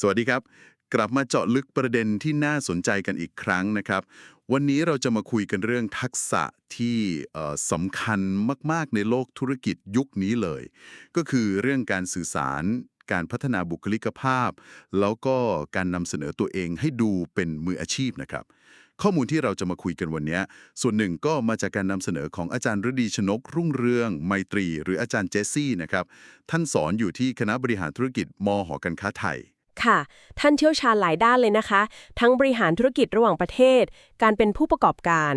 สวัสดีครับ กลับมาเจาะลึกประเด็นที่น่าสนใจกันอีกครั้งนะครับ วันนี้เราจะมาคุยกันเรื่องทักษะที่สำคัญมาก ๆ ในโลกธุรกิจยุคนี้เลย ก็คือเรื่องการสื่อสาร การพัฒนาบุคลิกภาพ แล้วก็การนำเสนอตัวเองให้ดูเป็นมืออาชีพนะครับข้อมูลที่เราจะมาคุยกันวันนี้ ส่วนหนึ่งก็มาจากการนำเสนอของอาจารย์ฤดีชนก รุ่งเรือง ไมตรี หรืออาจารย์เจสซี่นะครับ ท่านสอนอยู่ที่คณะบริหารธุรกิจมหอการค้าไทย ค่ะ ท่านเชี่ยวชาญหลายด้านเลยนะคะ ทั้งบริหารธุรกิจระหว่างประเทศ การเป็นผู้ประกอบการ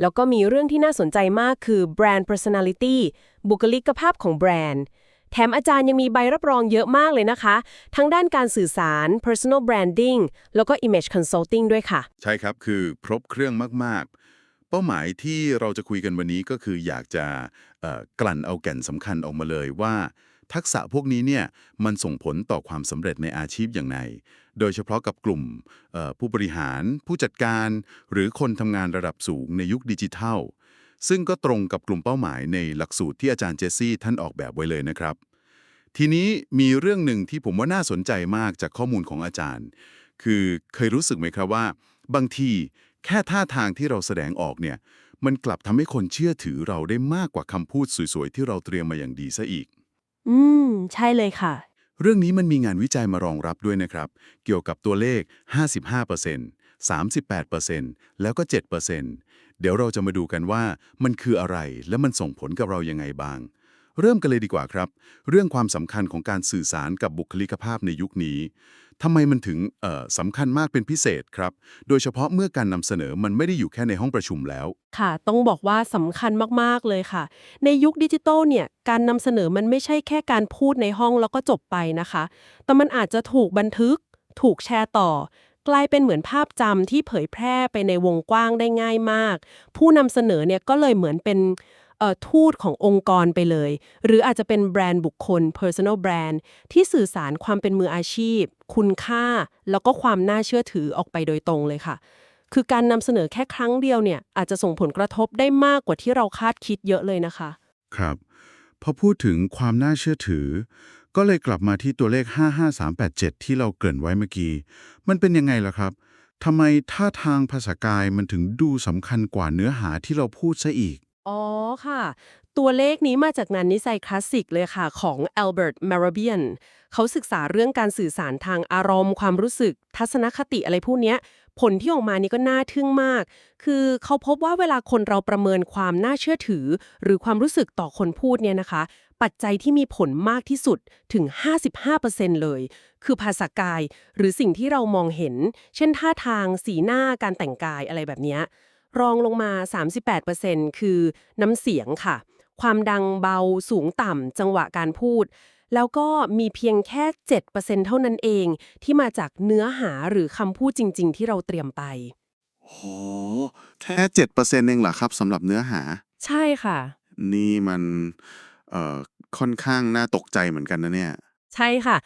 แล้วก็มีเรื่องที่น่าสนใจมากคือ brand personality บุคลิกภาพของแบรนด์ แถมอาจารย์ยังมีใบรับรองเยอะมากเลยนะคะ ทั้งด้านการสื่อสาร personal branding แล้วก็ image consulting ด้วยค่ะ ใช่ครับคือครบเครื่องมาก ๆ เป้าหมายที่เราจะคุยกันวันนี้ก็คืออยากจะกลั่นเอาแก่นสำคัญออกมาเลยว่า ทักษะพวกนี้เนี่ยมันส่งผลต่อความสำเร็จในอาชีพอย่างไรโดยเฉพาะกับกลุ่มผู้บริหาร ผู้จัดการ หรือคนทำงานระดับสูงในยุคดิจิทัล ซึ่งก็ตรงกับกลุ่มเป้าหมายในหลักสูตรที่อาจารย์เจสซี่ท่านออกแบบไว้เลยนะครับ ทีนี้มีเรื่องหนึ่งที่ผมว่าน่าสนใจมากจากข้อมูลของอาจารย์ คือเคยรู้สึกไหมครับว่า บางทีแค่ท่าทางที่เราแสดงออกเนี่ยมันกลับทำให้คนเชื่อถือเราได้มากกว่าคำพูดสวยๆ ที่เราเตรียมมาอย่างดีซะอีก อืม ใช่เลยค่ะ เรื่องนี้มันมีงานวิจัยมารองรับด้วยนะครับ เกี่ยวกับตัวเลข 55% 38%แล้วก็ 7%เดี๋ยวเราจะมาดูกันว่ามันคืออะไรและมันส่งผลกับเรายังไงบ้าง เริ่มกันเลยดีกว่าครับ เรื่องความสำคัญของการสื่อสารกับบุคลิกภาพในยุคนี้ ทำไมมันถึงสำคัญมากเป็นพิเศษครับ โดยเฉพาะเมื่อการนำเสนอมันไม่ได้อยู่แค่ในห้องประชุมแล้ว ค่ะ ต้องบอกว่าสำคัญมาก ๆ เลยค่ะ ในยุคดิจิทัลเนี่ย การนำเสนอมันไม่ใช่แค่การพูดในห้องแล้วก็จบไปนะคะ แต่มันอาจจะถูกบันทึก ถูกแชร์ต่อ กลายเป็นเหมือนภาพจำที่เผยแพร่ไปในวงกว้างได้ง่ายมาก ผู้นำเสนอเนี่ยก็เลยเหมือนเป็น ทูตขององค์กรไปเลย หรืออาจจะเป็นแบรนด์บุคคล personal brand ที่สื่อสารความเป็นมืออาชีพ คุณค่า แล้วก็ความน่าเชื่อถือออกไปโดยตรงเลยค่ะ คือการนำเสนอแค่ครั้งเดียวเนี่ยอาจจะส่งผลกระทบได้มากกว่าที่เราคาดคิดเยอะเลยนะคะ ครับพอพูดถึงความน่าเชื่อถือ ก็เลยกลับมาที่ตัวเลข 55387 ที่เราเกริ่นไว้เมื่อกี้ มันเป็นยังไงล่ะครับทำไมท่าทางภาษากายมันถึงดูสำคัญกว่าเนื้อหาที่เราพูดซะอีก อ๋อค่ะ ตัวเลขนี้มาจากงานนิสัยคลาสสิกเลยค่ะ ของ Albert Mehrabian เขาศึกษาเรื่องการสื่อสารทางอารมณ์ ความรู้สึก ทัศนคติอะไรพวกนี้ผลที่ออกมานี่ก็น่าทึ่งมาก คือเขาพบว่าเวลาคนเราประเมินความน่าเชื่อถือ หรือความรู้สึกต่อคนพูดเนี่ยนะคะ ปัจจัยที่มีผลมากที่สุดถึง 55%เลย คือภาษากาย หรือสิ่งที่เรามองเห็น เช่นท่าทาง สีหน้าการแต่งกายอะไรแบบนี้ รองลงมา 38%คือน้ำเสียงค่ะ ความดังเบาสูงต่ำจังหวะการพูด แล้วก็มีเพียงแค่ 7%เท่านั้นเองที่มาจากเนื้อหาหรือคำพูดจริง ๆ ที่เราเตรียมไปโหแค่เจ็ดเปอร์เซ็นต์เองเหรอครับสำหรับเนื้อหา ใช่ค่ะ นี่มันเอ่อค่อนข้างน่าตกใจเหมือนกันนะเนี่ย ใช่ค่ะ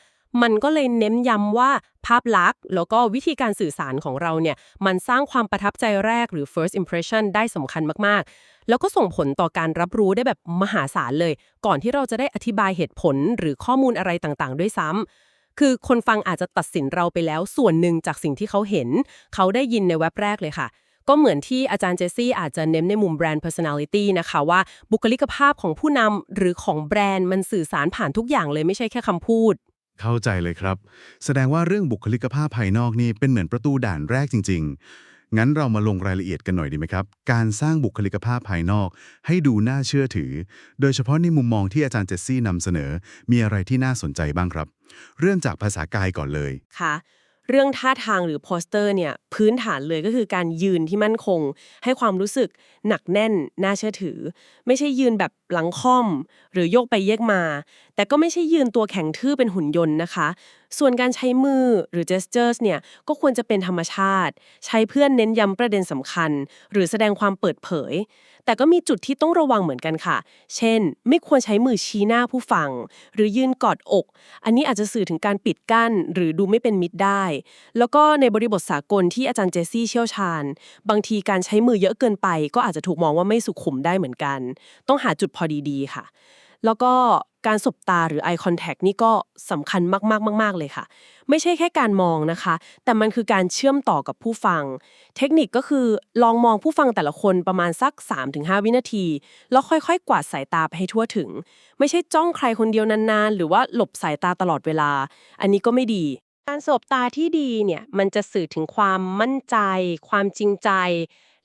มันก็เลยเน้นย้ำว่าภาพลักษณ์ แล้วก็วิธีการสื่อสารของเราเนี่ย มันสร้างความประทับใจแรกหรือ first impression ได้สำคัญมาก ๆ แล้วก็ส่งผลต่อการรับรู้ได้แบบมหาศาลเลย ก่อนที่เราจะได้อธิบายเหตุผลหรือข้อมูลอะไรต่างๆ ด้วยซ้ำคือคนฟังอาจจะตัดสินเราไปแล้วส่วนหนึ่งจากสิ่งที่เขาเห็น เขาได้ยินในเว็บแรกเลยค่ะ ก็เหมือนที่อาจารย์เจสซี่อาจจะเน้นในมุมแบรนด์ personality นะคะว่าบุคลิกภาพของผู้นำหรือของแบรนด์มันสื่อสารผ่านทุกอย่างเลยไม่ใช่แค่คำพูด เข้าใจเลยครับ แสดงว่าเรื่องบุคลิกภาพภายนอกนี่เป็นเหมือนประตูด่านแรกจริง ๆ งั้นเรามาลงรายละเอียดกันหน่อยดีไหมครับ การสร้างบุคลิกภาพภายนอก ให้ดูน่าเชื่อถือ โดยเฉพาะในมุมมองที่อาจารย์เจสซี่นำเสนอ มีอะไรที่น่าสนใจบ้างครับ เริ่มจากภาษากายก่อนเลย ค่ะ เรื่องท่าทางหรือโปสเตอร์เนี่ยพื้นฐานเลยก็คือการยืนที่มั่นคง ให้ความรู้สึกหนักแน่นน่าเชื่อถือ ไม่ใช่ยืนแบบหลังค่อม หรือโยกไปเยกมา แต่ก็ไม่ใช่ยืนตัวแข็งทื่อเป็นหุ่นยนต์นะคะ ส่วนการใช้มือหรือ gestures เนี่ยก็ควรจะเป็นธรรมชาติ ใช้เพื่อนเน้นย้ำประเด็นสำคัญ หรือแสดงความเปิดเผย แต่ก็มีจุดที่ต้องระวังเหมือนกันค่ะ เช่น ไม่ควรใช้มือชี้หน้าผู้ฟัง หรือยืนกอดอก อันนี้อาจจะสื่อถึงการปิดกั้น หรือดูไม่เป็นมิตรได้ แล้วก็ในบริบทสากลที่อาจารย์เจสซี่เชี่ยวชาญ บางทีการใช้มือเยอะเกินไป ก็อาจจะถูกมองว่าไม่สุขุมได้เหมือนกัน ต้องหาจุดพอดีๆค่ะ แล้วก็ การสบตาหรือ eye contact นี่ก็สำคัญมากๆมาก ๆ เลยค่ะ ไม่ใช่แค่การมองนะคะ แต่มันคือการเชื่อมต่อกับผู้ฟัง เทคนิคก็คือลองมองผู้ฟังแต่ละคนประมาณสัก 3-5 วินาที แล้วค่อยๆ กวาดสายตาไปให้ทั่วถึง ไม่ใช่จ้องใครคนเดียวนานๆ หรือว่าหลบสายตาตลอดเวลา อันนี้ก็ไม่ดีการสบตาที่ดีเนี่ยมันจะสื่อถึงความมั่นใจ ความจริงใจ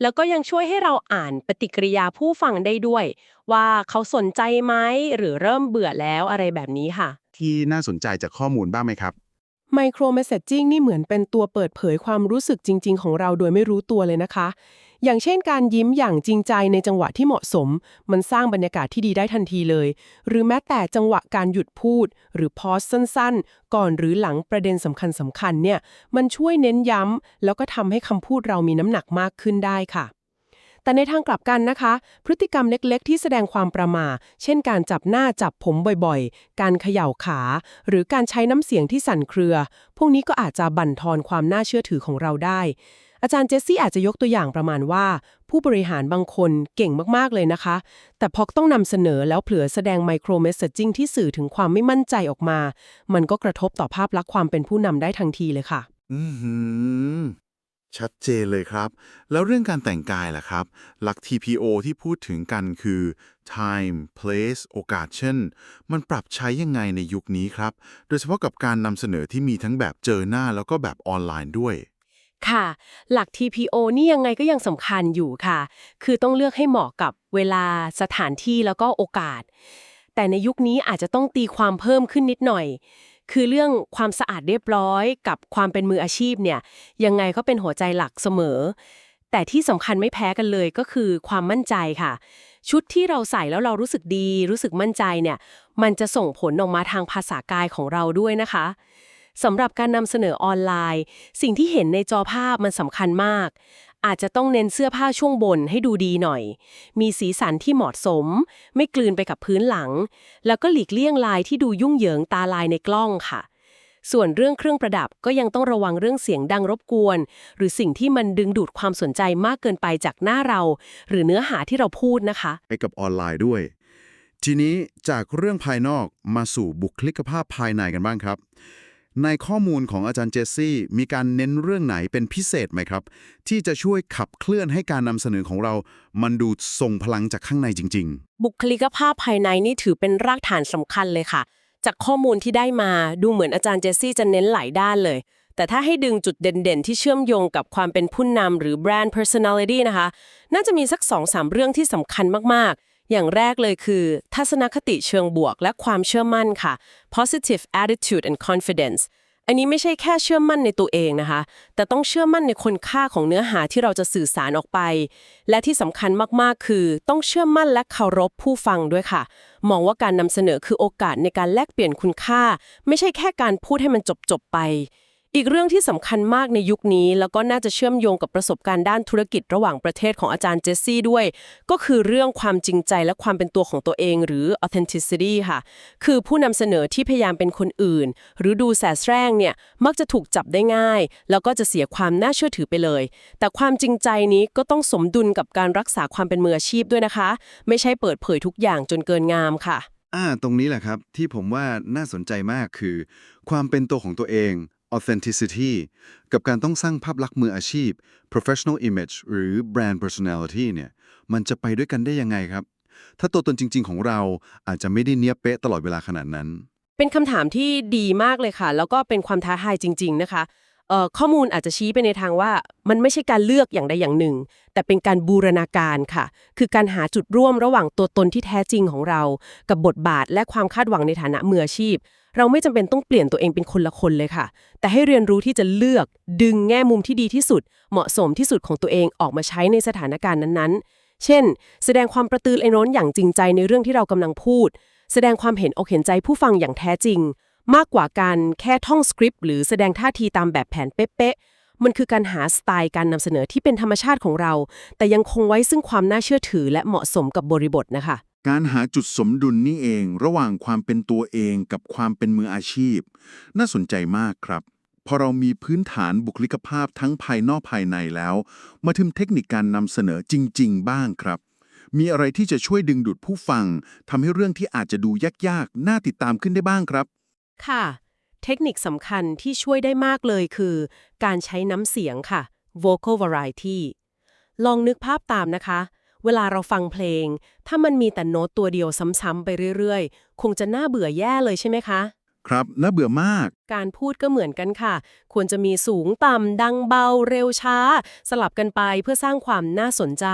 แล้วก็ยังช่วยให้เราอ่านปฏิกิริยาผู้ฟังได้ด้วย ว่าเขาสนใจไหมหรือเริ่มเบื่อแล้วอะไรแบบนี้ค่ะ ที่น่าสนใจจากข้อมูลบ้างไหมครับไมโครเมสเซจจิ้งนี่เหมือนเป็นตัวเปิดเผยความรู้สึกจริง ๆ ของเราโดยไม่รู้ตัวเลยนะคะ อย่างเช่นการยิ้มอย่างจริงใจในจังหวะที่เหมาะสม มันสร้างบรรยากาศที่ดีได้ทันทีเลย หรือแม้แต่จังหวะการหยุดพูด หรือพอสสั้นๆ ก่อนหรือหลังประเด็นสำคัญสำคัญๆเนี่ย มันช่วยเน้นย้ำ แล้วก็ทำให้คำพูดเรามีน้ำหนักมากขึ้นได้ค่ะ แต่ในทางกลับกันนะคะ พฤติกรรมเล็กๆ ที่แสดงความประมาเช่น การจับหน้าจับผมบ่อยๆ การเขย่าขา หรือการใช้น้ำเสียงที่สั่นเครือ พวกนี้ก็อาจจะบั่นทอนความน่าเชื่อถือของเราได้ อาจารย์เจสซี่อาจจะยกตัวอย่างประมาณว่า ผู้บริหารบางคนเก่งมาก ๆ เลยนะคะ แต่พอต้องนำเสนอแล้วเผลอแสดงไมโครเมสเซจิ้งที่สื่อถึงความไม่มั่นใจออกมา มันก็กระทบต่อภาพลักษณ์ความเป็นผู้นำได้ทันทีเลยค่ะ อือหือชัดเจนเลยครับ แล้วเรื่องการแต่งกายล่ะครับ หลัก TPO ที่พูดถึงกันคือ time place โอกาสเช่นมันปรับใช้ยังไงในยุคนี้ครับ โดยเฉพาะกับการนำเสนอที่มีทั้งแบบเจอหน้าแล้วก็แบบออนไลน์ด้วย ค่ะ หลัก TPO นี่ยังไงก็ยังสำคัญอยู่ค่ะ คือต้องเลือกให้เหมาะกับเวลาสถานที่แล้วก็โอกาส แต่ในยุคนี้อาจจะต้องตีความเพิ่มขึ้นนิดหน่อย คือเรื่องความสะอาดเรียบร้อย กับความเป็นมืออาชีพเนี่ย ยังไงก็เป็นหัวใจหลักเสมอ แต่ที่สำคัญไม่แพ้กันเลยก็คือความมั่นใจค่ะ ชุดที่เราใส่แล้วเรารู้สึกดี รู้สึกมั่นใจเนี่ย มันจะส่งผลออกมาทางภาษากายของเราด้วยนะคะ สำหรับการนำเสนอออนไลน์ สิ่งที่เห็นในจอภาพมันสำคัญมาก อาจจะต้องเน้นเสื้อผ้าช่วงบนให้ดูดีหน่อย มีสีสันที่เหมาะสม ไม่กลืนไปกับพื้นหลัง แล้วก็หลีกเลี่ยงลายที่ดูยุ่งเหยิงตาลายในกล้องค่ะ ส่วนเรื่องเครื่องประดับก็ยังต้องระวังเรื่องเสียงดังรบกวน หรือสิ่งที่มันดึงดูดความสนใจมากเกินไปจากหน้าเรา หรือเนื้อหาที่เราพูดนะคะไปกับออนไลน์ด้วย ทีนี้จากเรื่องภายนอกมาสู่บุคลิกภาพภายในกันบ้างครับ ในข้อมูลของอาจารย์เจสซี่มีการเน้นเรื่องไหนเป็นพิเศษไหมครับ ที่จะช่วยขับเคลื่อนให้การนำเสนอของเรา มันดูทรงพลังจากข้างในจริง ๆ บุคลิกภาพภายในนี่ถือเป็นรากฐานสำคัญเลยค่ะ จากข้อมูลที่ได้มาดูเหมือนอาจารย์เจสซี่จะเน้นหลายด้านเลย แต่ถ้าให้ดึงจุดเด่นๆ ที่เชื่อมโยงกับความเป็นผู้นำหรือแบรนด์ personality นะคะ น่าจะมีสัก2-3เรื่องที่สำคัญมากๆ อย่างแรกเลยคือ ทัศนคติเชิงบวกและความเชื่อมั่นค่ะ positive attitude and confidence อันนี้ไม่ใช่แค่เชื่อมั่นในตัวเองนะคะ แต่ต้องเชื่อมั่นในคุณค่าของเนื้อหาที่เราจะสื่อสารออกไป และที่สำคัญมากๆ คือ ต้องเชื่อมั่นและเคารพผู้ฟังด้วยค่ะ มองว่าการนำเสนอคือโอกาสในการแลกเปลี่ยนคุณค่า ไม่ใช่แค่การพูดให้มันจบๆไป อีกเรื่องที่สำคัญมากในยุคนี้ แล้วก็น่าจะเชื่อมโยงกับประสบการณ์ด้านธุรกิจระหว่างประเทศของอาจารย์เจสซี่ด้วย ก็คือเรื่องความจริงใจและความเป็นตัวของตัวเอง หรือ authenticity ค่ะ คือผู้นำเสนอที่พยายามเป็นคนอื่น หรือดูแสแสร้งเนี่ยมักจะถูกจับได้ง่าย แล้วก็จะเสียความน่าเชื่อถือไปเลย แต่ความจริงใจนี้ก็ต้องสมดุลกับการรักษาความเป็นมืออาชีพด้วยนะคะ ไม่ใช่เปิดเผยทุกอย่างจนเกินงามค่ะอ่าตรงนี้แหละครับที่ผมว่าน่าสนใจมากคือ ความเป็นตัวของตัวเอง authenticity กับการต้องสร้างภาพลักษณ์มืออาชีพ professional image หรือ brand personality เนี่ย มันจะไปด้วยกันได้ยังไงครับ ถ้าตัวตนจริง ๆ ของเราอาจจะไม่ได้เนี้ยเป๊ะตลอดเวลาขนาดนั้น เป็นคำถามที่ดีมากเลยค่ะ แล้วก็เป็นความท้าทายจริง ๆ นะคะเอ่อข้อมูลอาจจะชี้ไปในทางว่ามันไม่ใช่การเลือกอย่างใดอย่างหนึ่ง แต่เป็นการบูรณาการค่ะ คือการหาจุดร่วมระหว่างตัวตนที่แท้จริงของเรา กับบทบาทและความคาดหวังในฐานะมืออาชีพ เราไม่จำเป็นต้องเปลี่ยนตัวเองเป็นคนละคนเลยค่ะ แต่ให้เรียนรู้ที่จะเลือกดึงแง่มุมที่ดีที่สุด เหมาะสมที่สุดของตัวเองออกมาใช้ในสถานการณ์นั้นๆ เช่น แสดงความประตือรือร้นอย่างจริงใจในเรื่องที่เรากำลังพูด แสดงความเห็นอกเห็นใจผู้ฟังอย่างแท้จริง มากกว่าการแค่ท่องสคริปต์หรือแสดงท่าทีตามแบบแผนเป๊ะๆมันคือการหาสไตล์การนำเสนอที่เป็นธรรมชาติของเรา แต่ยังคงไว้ซึ่งความน่าเชื่อถือและเหมาะสมกับบริบทนะคะ การหาจุดสมดุลนี่เองระหว่างความเป็นตัวเองกับความเป็นมืออาชีพ น่าสนใจมากครับ พอเรามีพื้นฐานบุคลิกภาพทั้งภายนอกภายในแล้ว มาถึงเทคนิคการนำเสนอจริง ๆ บ้างครับ มีอะไรที่จะช่วยดึงดูดผู้ฟังทำให้เรื่องที่อาจจะดูยากๆ น่าติดตามขึ้นได้บ้างครับ ค่ะ เทคนิคสำคัญที่ช่วยได้มากเลยคือ การใช้น้ำเสียงค่ะ vocal variety ลองนึกภาพตามนะคะ เวลาเราฟังเพลง ถ้ามันมีแต่โน้ตตัวเดียวซ้ำๆไปเรื่อยๆ คงจะน่าเบื่อแย่เลยใช่ไหมคะ ครับ น่าเบื่อมากการพูดก็เหมือนกันค่ะ ควรจะมีสูงต่ำ ดังเบา เร็วช้า สลับกันไปเพื่อสร้างความน่าสนใจ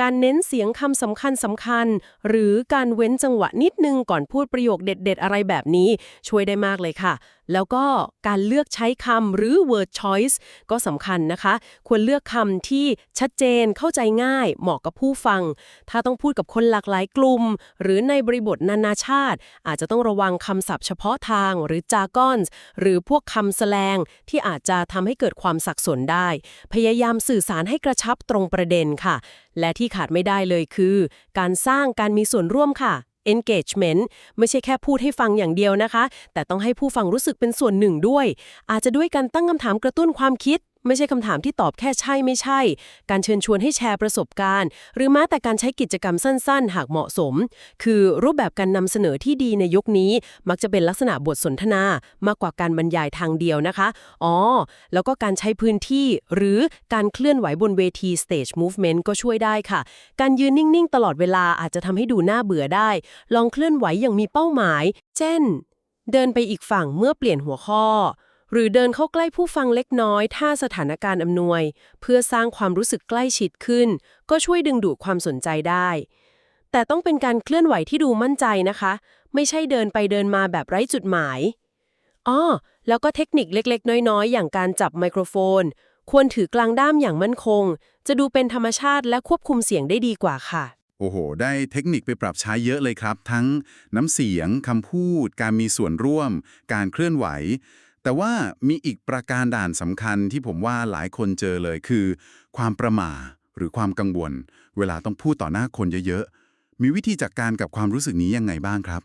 การเน้นเสียงคำสำคัญสำคัญ หรือการเว้นจังหวะนิดนึงก่อนพูดประโยคเด็ด ๆ อะไรแบบนี้ ช่วยได้มากเลยค่ะ แล้วก็การเลือกใช้คำหรือ word choice ก็สำคัญนะคะ ควรเลือกคำที่ชัดเจนเข้าใจง่าย เหมาะกับผู้ฟัง ถ้าต้องพูดกับคนหลากหลายกลุ่ม หรือในบริบทนานาชาติ อาจจะต้องระวังคำศัพท์เฉพาะทางหรือ jargons หรือพวกคำแสลงที่อาจจะทำให้เกิดความสับสนได้ พยายามสื่อสารให้กระชับตรงประเด็นค่ะ และที่ขาดไม่ได้เลยคือ การสร้างการมีส่วนร่วมค่ะ engagement ไม่ใช่แค่พูดให้ฟังอย่างเดียวนะคะ แต่ต้องให้ผู้ฟังรู้สึกเป็นส่วนหนึ่งด้วย อาจจะด้วยการตั้งคำถามกระตุ้นความคิด ไม่ใช่คำถามที่ตอบแค่ใช่ไม่ใช่ การเชิญชวนให้แชร์ประสบการณ์ หรือแม้แต่การใช้กิจกรรมสั้นๆ หากเหมาะสม คือรูปแบบการนำเสนอที่ดีในยุคนี้ มักจะเป็นลักษณะบทสนทนามากกว่าการบรรยายทางเดียวนะคะ อ๋อ แล้วก็การใช้พื้นที่ หรือการเคลื่อนไหวบนเวที stage movement ก็ช่วยได้ค่ะ การยืนนิ่งๆ ตลอดเวลาอาจจะทำให้ดูน่าเบื่อได้ ลองเคลื่อนไหวอย่างมีเป้าหมาย เช่น เดินไปอีกฝั่งเมื่อเปลี่ยนหัวข้อ หรือเดินเข้าใกล้ผู้ฟังเล็กน้อย ถ้าสถานการณ์อำนวย เพื่อสร้างความรู้สึกใกล้ชิดขึ้น ก็ช่วยดึงดูดความสนใจได้ แต่ต้องเป็นการเคลื่อนไหวที่ดูมั่นใจนะคะ ไม่ใช่เดินไปเดินมาแบบไร้จุดหมายอ้อแล้วก็เทคนิคเล็กๆ น้อยๆ อย่างการจับไมโครโฟน ควรถือกลางด้ามอย่างมั่นคง จะดูเป็นธรรมชาติและควบคุมเสียงได้ดีกว่าค่ะโอ้โห ได้เทคนิคไปปรับใช้เยอะเลยครับ ทั้งน้ำเสียง คำพูด การมีส่วนร่วม การเคลื่อนไหว แต่ว่ามีอีกประการด่านสำคัญที่ผมว่าหลายคนเจอเลยคือ ความประหม่าหรือความกังวล เวลาต้องพูดต่อหน้าคนเยอะๆ มีวิธีจัดการกับความรู้สึกนี้ยังไงบ้างครับ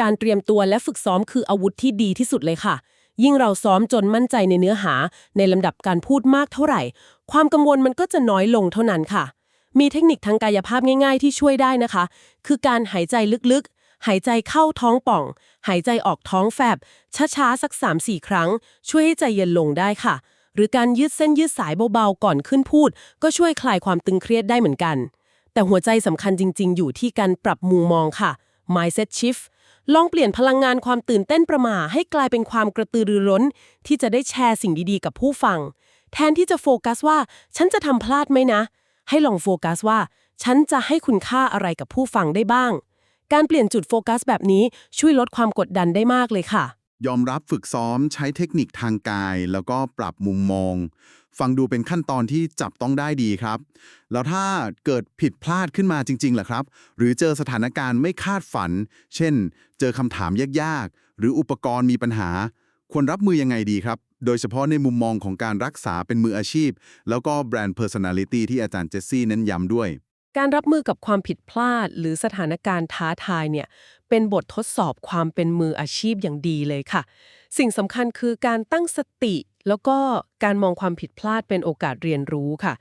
การเตรียมตัวและฝึกซ้อมคืออาวุธที่ดีที่สุดเลยค่ะ ยิ่งเราซ้อมจนมั่นใจในเนื้อหา ในลำดับการพูดมากเท่าไหร่ ความกังวลมันก็จะน้อยลงเท่านั้นค่ะ มีเทคนิคทางกายภาพง่าย ๆ ที่ช่วยได้นะคะ คือการหายใจลึกๆ หายใจเข้าท้องป่อง หายใจออกท้องแฟบ ช้าๆ สัก 3-4 ครั้ง ช่วยให้ใจเย็นลงได้ค่ะ หรือการยืดเส้นยืดสายเบาๆ ก่อนขึ้นพูด ก็ช่วยคลายความตึงเครียดได้เหมือนกัน แต่หัวใจสำคัญจริง ๆ อยู่ที่การปรับมุมมองค่ะ mindset shift ลองเปลี่ยนพลังงานความตื่นเต้นประหม่าให้กลายเป็นความกระตือรือร้น ที่จะได้แชร์สิ่งดีๆ กับผู้ฟัง แทนที่จะโฟกัสว่า ฉันจะทำพลาดไหมนะ ให้ลองโฟกัสว่า ฉันจะให้คุณค่าอะไรกับผู้ฟังได้บ้าง การเปลี่ยนจุดโฟกัสแบบนี้ช่วยลดความกดดันได้มากเลยค่ะ ยอมรับฝึกซ้อมใช้เทคนิคทางกาย แล้วก็ปรับมุมมอง ฟังดูเป็นขั้นตอนที่จับต้องได้ดีครับ แล้วถ้าเกิดผิดพลาดขึ้นมาจริงๆล่ะครับ หรือเจอสถานการณ์ไม่คาดฝัน เช่น เจอคำถามยากๆ หรืออุปกรณ์มีปัญหา ควรรับมือยังไงดีครับ โดยเฉพาะในมุมมองของการรักษาเป็นมืออาชีพ แล้วก็แบรนด์ personality ที่อาจารย์เจสซี่เน้นย้ำด้วย การรับมือกับความผิดพลาด หรือสถานการณ์ท้าทายเนี่ยเป็นบททดสอบความเป็นมืออาชีพอย่างดีเลยค่ะ สิ่งสำคัญคือการตั้งสติ แล้วก็การมองความผิดพลาดเป็นโอกาสเรียนรู้ค่ะ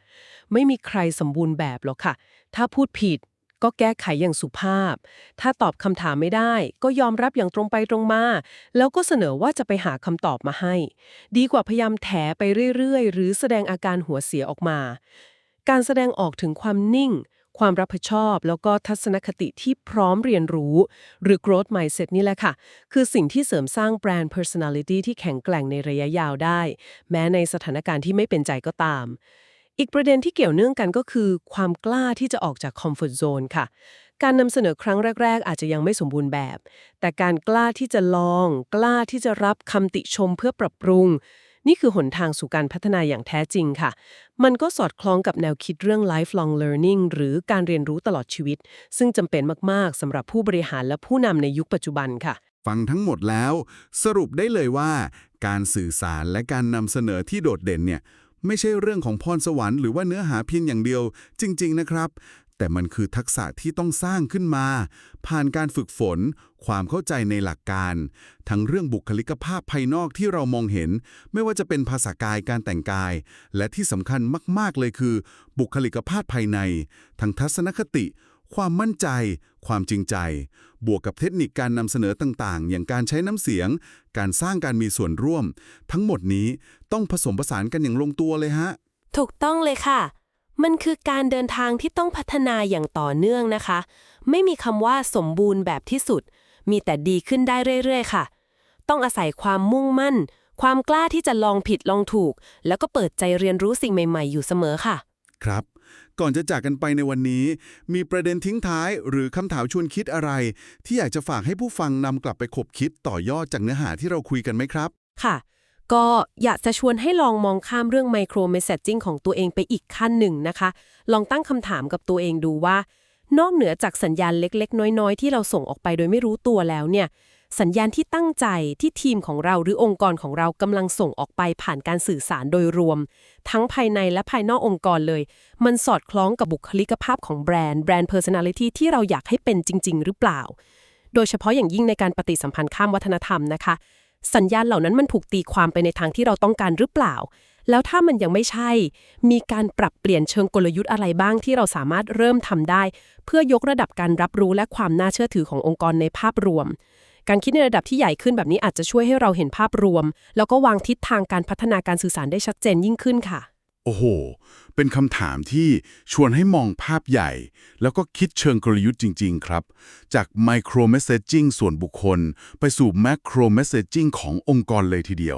ไม่มีใครสมบูรณ์แบบหรอกค่ะ ถ้าพูดผิดก็แก้ไขอย่างสุภาพ ถ้าตอบคำถามไม่ได้ ก็ยอมรับอย่างตรงไปตรงมา แล้วก็เสนอว่าจะไปหาคำตอบมาให้ ดีกว่าพยายามแถไปเรื่อยๆ หรือแสดงอาการหัวเสียออกมา การแสดงออกถึงความนิ่ง ความรับผิดชอบ แล้วก็ทัศนคติที่พร้อมเรียนรู้ หรือ growth mindset นี่แหละค่ะ คือสิ่งที่เสริมสร้างแบรนด์ personality ที่แข็งแกร่งในระยะยาวได้ แม้ในสถานการณ์ที่ไม่เป็นใจก็ตาม อีกประเด็นที่เกี่ยวเนื่องกันก็คือ ความกล้าที่จะออกจาก comfort zone ค่ะการนำเสนอครั้งแรก ๆ อาจจะยังไม่สมบูรณ์แบบ แต่การกล้าที่จะลอง กล้าที่จะรับคำติชมเพื่อปรับปรุง นี่คือหนทางสู่การพัฒนาอย่างแท้จริงค่ะ มันก็สอดคล้องกับแนวคิดเรื่อง lifelong learning หรือการเรียนรู้ตลอดชีวิต ซึ่งจำเป็นมาก ๆสำหรับผู้บริหารและผู้นำในยุคปัจจุบันค่ะ ฟังทั้งหมดแล้ว สรุปได้เลยว่า การสื่อสารและการนำเสนอที่โดดเด่นเนี่ยไม่ใช่เรื่องของพรสวรรค์หรือว่าเนื้อหาเพียงอย่างเดียวจริง ๆ นะครับ แต่มันคือทักษะที่ต้องสร้างขึ้นมา ผ่านการฝึกฝน ความเข้าใจในหลักการ ทั้งเรื่องบุคลิกภาพภายนอกที่เรามองเห็น ไม่ว่าจะเป็นภาษากายการแต่งกาย และที่สำคัญมากๆเลยคือ บุคลิกภาพภายใน ทั้งทัศนคติ ความมั่นใจ ความจริงใจ บวกกับเทคนิคการนำเสนอต่างๆ อย่างการใช้น้ำเสียง การสร้างการมีส่วนร่วม ทั้งหมดนี้ต้องผสมผสานกันอย่างลงตัวเลยฮะ ถูกต้องเลยค่ะ มันคือการเดินทางที่ต้องพัฒนาอย่างต่อเนื่องนะคะ ไม่มีคำว่าสมบูรณ์แบบที่สุด มีแต่ดีขึ้นได้เรื่อยๆ ค่ะ ต้องอาศัยความมุ่งมั่น ความกล้าที่จะลองผิดลองถูก แล้วก็เปิดใจเรียนรู้สิ่งใหม่ๆ อยู่เสมอค่ะ ครับ ก่อนจะจากกันไปในวันนี้ มีประเด็นทิ้งท้ายหรือคำถามชวนคิดอะไร ที่อยากจะฝากให้ผู้ฟังนำกลับไปขบคิดต่อยอดจากเนื้อหาที่เราคุยกันไหมครับ ค่ะ ก็อยากจะชวนให้ลองมองข้ามเรื่องไมโครเมสเซจจิ้งของตัวเองไปอีกขั้นหนึ่งนะคะ ลองตั้งคำถามกับตัวเองดูว่า นอกเหนือจากสัญญาณเล็กๆ น้อยๆ ที่เราส่งออกไปโดยไม่รู้ตัวแล้วเนี่ย สัญญาณที่ตั้งใจที่ทีมของเราหรือองค์กรของเรากำลังส่งออกไปผ่านการสื่อสารโดยรวม ทั้งภายในและภายนอกองค์กรเลย มันสอดคล้องกับบุคลิกภาพของแบรนด์แบรนด์ personality ที่เราอยากให้เป็นจริง ๆ หรือเปล่า โดยเฉพาะอย่างยิ่งในการปฏิสัมพันธ์ข้ามวัฒนธรรมนะคะ สัญญาณเหล่านั้นมันถูกตีความไปในทางที่เราต้องการหรือเปล่า แล้วถ้ามันยังไม่ใช่ มีการปรับเปลี่ยนเชิงกลยุทธ์อะไรบ้างที่เราสามารถเริ่มทำได้ เพื่อยกระดับการรับรู้และความน่าเชื่อถือขององค์กรในภาพรวม การคิดในระดับที่ใหญ่ขึ้นแบบนี้อาจจะช่วยให้เราเห็นภาพรวม แล้วก็วางทิศทางการพัฒนาการสื่อสารได้ชัดเจนยิ่งขึ้นค่ะ อ้โห เป็นคำถามที่ชวนให้มองภาพใหญ่ แล้วก็คิดเชิงกลยุทธ์จริง ๆ ครับ จากไมโครเมสเซจจิ้งส่วนบุคคล ไปสู่แมคโครเมสเซจจิ้งขององค์กรเลยทีเดียว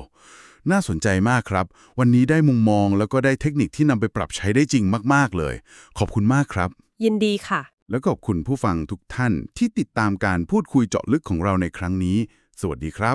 น่าสนใจมากครับ วันนี้ได้มุมมองแล้วก็ได้เทคนิคที่นำไปปรับใช้ได้จริงมาก ๆ เลย ขอบคุณมากครับ ยินดีค่ะ แล้วก็ขอบคุณผู้ฟังทุกท่านที่ติดตามการพูดคุยเจาะลึกของเราในครั้งนี้ สวัสดีครับ